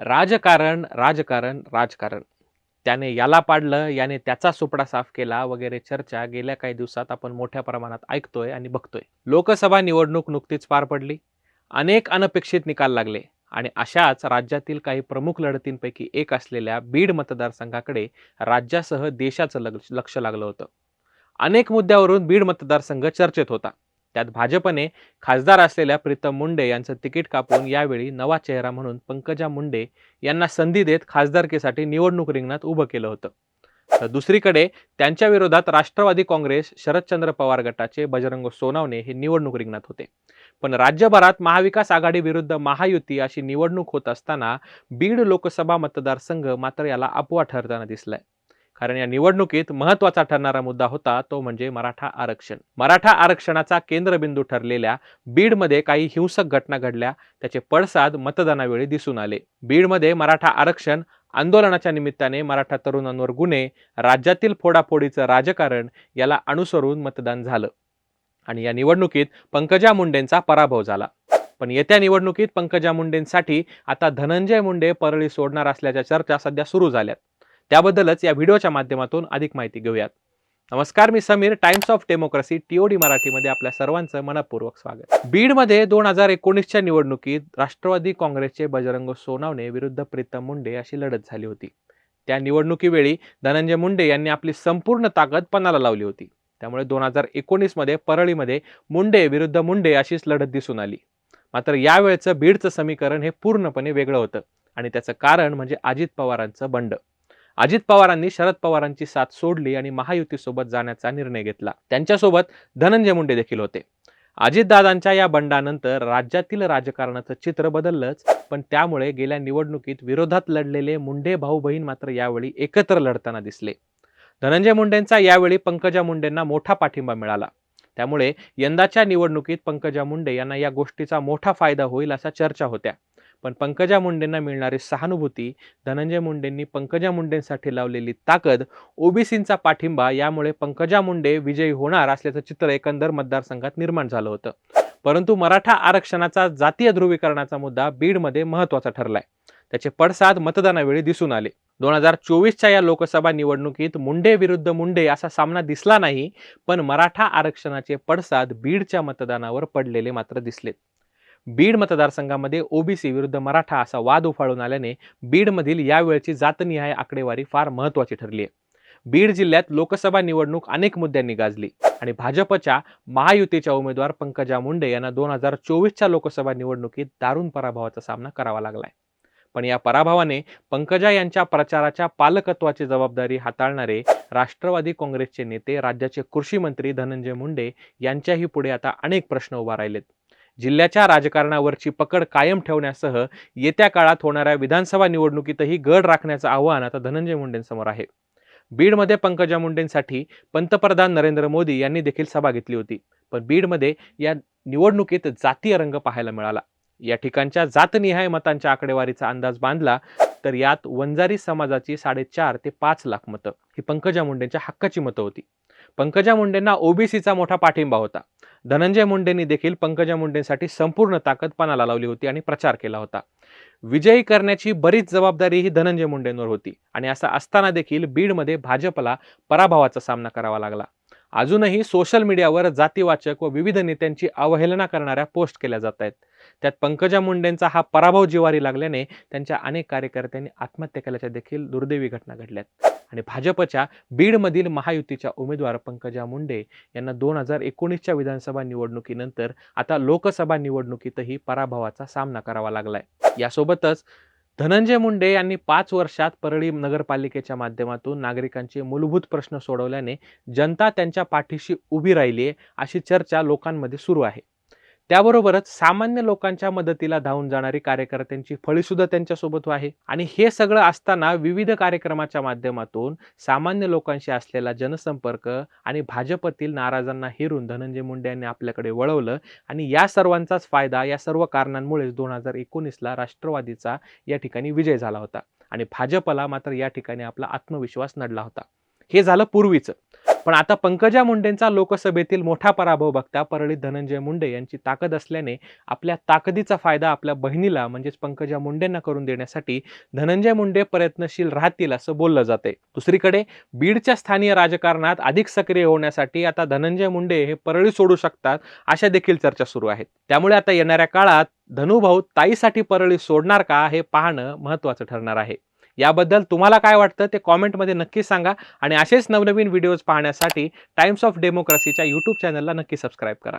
राजकारण राजकारण राजकारण. त्याने याला पाडलं याने त्याचा सुपडा साफ केला वगैरे चर्चा गेल्या काही दिवसात आपण मोठ्या प्रमाणात ऐकतोय आणि बघतोय. लोकसभा निवडणूक नुकतीच पार पडली. अनेक अनपेक्षित निकाल लागले आणि अशाच राज्यातील काही प्रमुख लढतींपैकी एक असलेल्या बीड मतदारसंघाकडे राज्यासह देशाचं लक्ष लागलं होतं. अनेक मुद्द्यावरून बीड मतदारसंघ चर्चेत होता. त्यात भाजपने खासदार असलेल्या प्रीतम मुंडे यांचं तिकीट कापून यावेळी नवा चेहरा म्हणून पंकजा मुंडे यांना संधी देत खासदारकीसाठी निवडणूक रिंगणात उभं केलं होतं. तर दुसरीकडे त्यांच्या विरोधात राष्ट्रवादी काँग्रेस शरदचंद्र पवार गटाचे बजरंग सोनावणे हे निवडणूक रिंगणात होते. पण राज्यभरात महाविकास आघाडी विरुद्ध महायुती अशी निवडणूक होत असताना बीड लोकसभा मतदारसंघ मात्र याला अपवा ठरताना दिसलाय. कारण या निवडणुकीत महत्त्वाचा ठरणारा मुद्दा होता तो म्हणजे मराठा आरक्षण. मराठा आरक्षणाचा केंद्रबिंदू ठरलेल्या बीडमध्ये काही हिंसक घटना घडल्या. त्याचे पडसाद मतदानावेळी दिसून आले. बीडमध्ये मराठा आरक्षण आंदोलनाच्या निमित्ताने मराठा तरुणांवर गुन्हे राज्यातील फोडाफोडीचं राजकारण याला अनुसरून मतदान झालं. आणि या निवडणुकीत पंकजा मुंडेंचा पराभव झाला. पण येत्या निवडणुकीत पंकजा मुंडेंसाठी आता धनंजय मुंडे परळी सोडणार असल्याच्या चर्चा सध्या सुरू झाल्यात. त्याबद्दलच या व्हिडिओच्या माध्यमातून अधिक माहिती घेऊयात. नमस्कार मी Sameer. Times of Democracy TOD मराठीमध्ये आपल्या सर्वांचं मनपूर्वक स्वागत. बीडमध्ये दोन हजार एकोणीसच्या निवडणुकीत राष्ट्रवादी काँग्रेसचे बजरंग सोनावणे विरुद्ध प्रीतम मुंडे अशी लढत झाली होती. त्या निवडणुकीवेळी धनंजय मुंडे यांनी आपली संपूर्ण ताकद पणाला लावली होती. त्यामुळे दोन हजार एकोणीसमध्ये परळीमध्ये मुंडे विरुद्ध मुंडे अशीच लढत दिसून आली. मात्र यावेळचं बीडचं समीकरण हे पूर्णपणे वेगळं होतं आणि त्याचं कारण म्हणजे अजित पवारांचं बंड. अजित पवारांनी शरद पवारांची साथ सोडली आणि महायुतीसोबत जाण्याचा निर्णय घेतला. त्यांच्यासोबत धनंजय मुंडे देखील होते. अजितदादांच्या या बंडानंतर राज्यातील राजकारणाचं चित्र बदललंच पण त्यामुळे गेल्या निवडणुकीत विरोधात लढलेले मुंडे भाऊ बहीण मात्र यावेळी एकत्र लढताना दिसले. धनंजय मुंडेंचा यावेळी पंकजा मुंडेंना मोठा पाठिंबा मिळाला. त्यामुळे यंदाच्या निवडणुकीत पंकजा मुंडे यांना या गोष्टीचा मोठा फायदा होईल अशा चर्चा होत्या. पण पंकजा मुंडेंना मिळणारी सहानुभूती धनंजय मुंडेंनी पंकजा मुंडेंसाठी लावलेली ताकद ओबीसींचा पाठिंबा यामुळे पंकजा मुंडे विजयी होणार असल्याचं चित्र एकंदर मतदारसंघात निर्माण झालं होतं. परंतु मराठा आरक्षणाचा जातीय ध्रुवीकरणाचा मुद्दा बीडमध्ये महत्त्वाचा ठरलाय. त्याचे पडसाद मतदानावेळी दिसून आले. दोन हजार चोवीसच्या या लोकसभा निवडणुकीत मुंडे विरुद्ध मुंडे असा सामना दिसला नाही पण मराठा आरक्षणाचे पडसाद बीडच्या मतदानावर पडलेले मात्र दिसलेत. बीड मतदारसंघामध्ये ओबीसी विरुद्ध मराठा असा वाद उफाळून आल्याने बीडमधील यावेळची जातनिहाय आकडेवारी फार महत्वाची ठरली आहे बीड जिल्ह्यात लोकसभा निवडणूक अनेक मुद्द्यांनी गाजली आणि भाजपच्या महायुतीच्या उमेदवार पंकजा मुंडे यांना दोन हजार चोवीसच्या लोकसभा निवडणुकीत दारुण पराभवाचा सामना करावा लागलाय. पण या पराभवाने पंकजा यांच्या प्रचाराच्या पालकत्वाची जबाबदारी हाताळणारे राष्ट्रवादी काँग्रेसचे नेते राज्याचे कृषी मंत्री धनंजय मुंडे यांच्याही पुढे आता अनेक प्रश्न उभा राहिलेत. जिल्ह्याच्या राजकारणावरची पकड कायम ठेवण्यासह येत्या काळात होणाऱ्या विधानसभा निवडणुकीतही गड राखण्याचं आव्हान आता धनंजय मुंडेंसमोर आहे. बीडमध्ये पंकजा मुंडेंसाठी पंतप्रधान नरेंद्र मोदी यांनी देखील सभा घेतली होती. पण बीडमध्ये या निवडणुकीत जातीय रंग पाहायला मिळाला. या ठिकाणच्या जातनिहाय मतांच्या आकडेवारीचा अंदाज बांधला तर यात वंजारी समाजाची साडेचार ते पाच लाख मतं. ही पंकजा मुंडेंच्या हक्काची मतं होती. पंकजा मुंडेंना ओबीसीचा मोठा पाठिंबा होता. धनंजय मुंडेंनी देखील पंकजा मुंडेंसाठी संपूर्ण ताकद पणाला लावली होती आणि प्रचार केला होता. विजयी करण्याची बरीच जबाबदारी ही धनंजय मुंडेंवर होती आणि असं असताना देखील बीडमध्ये भाजपला पराभवाचा सामना करावा लागला. अजूनही सोशल मीडियावर जातीवाचक व विविध नेत्यांची अवहेलना करणाऱ्या पोस्ट केल्या जात आहेत. त्यात पंकजा मुंडेंचा हा पराभव जिवारी लागल्याने त्यांच्या अनेक कार्यकर्त्यांनी आत्महत्या केल्याच्या देखील दुर्दैवी घटना घडल्यात आणि भाजपच्या बीडमधील महायुतीच्या उमेदवार पंकजा मुंडे यांना दोन हजार एकोणीसच्या विधानसभा निवडणुकीनंतर आता लोकसभा निवडणुकीतही पराभवाचा सामना करावा लागलाय. यासोबतच धनंजय मुंडे यांनी पाच वर्षात परळी नगरपालिकेच्या माध्यमातून नागरिकांचे मूलभूत प्रश्न सोडवल्याने जनता त्यांच्या पाठीशी उभी राहिली आहे अशी चर्चा लोकांमध्ये सुरू आहे. त्याबरोबरच सामान्य लोकांच्या मदतीला धावून जाणारी कार्यकर्त्यांची फळी सुद्धा त्यांच्यासोबत आहे. आणि हे सगळं असताना विविध कार्यक्रमाच्या माध्यमातून सामान्य लोकांशी असलेला जनसंपर्क आणि भाजपतील नाराजांना हेरून धनंजय मुंडे यांनी आपल्याकडे वळवलं आणि या सर्वांचाच फायदा या सर्व कारणांमुळेच दोन हजार एकोणीसला राष्ट्रवादीचा या ठिकाणी विजय झाला होता आणि भाजपला मात्र या ठिकाणी आपला आत्मविश्वास नडला होता. हे झालं पूर्वीचं. पण आता पंकजा मुंडेंचा लोकसभेतील मोठा पराभव बघता परळीत धनंजय मुंडे यांची ताकद असल्याने आपल्या ताकदीचा फायदा आपल्या बहिणीला म्हणजेच पंकजा मुंडेंना करून देण्यासाठी धनंजय मुंडे प्रयत्नशील राहतील असं बोललं जाते दुसरीकडे बीडच्या स्थानीय राजकारणात अधिक सक्रिय होण्यासाठी आता धनंजय मुंडे हे परळी सोडू शकतात अशा देखील चर्चा सुरू आहेत. त्यामुळे आता येणाऱ्या काळात धनुभाऊ ताईसाठी परळी सोडणार का हे पाहणं महत्वाचं ठरणार आहे. याबद्दल तुम्हाला काय वाटतं ते कॉमेंटमध्ये नक्की सांगा. आणि असेच नवनवीन व्हिडिओज पाहण्यासाठी टाइम्स ऑफ डेमोक्रेसीच्या यूट्यूब चॅनलला नक्की सबस्क्राईब करा.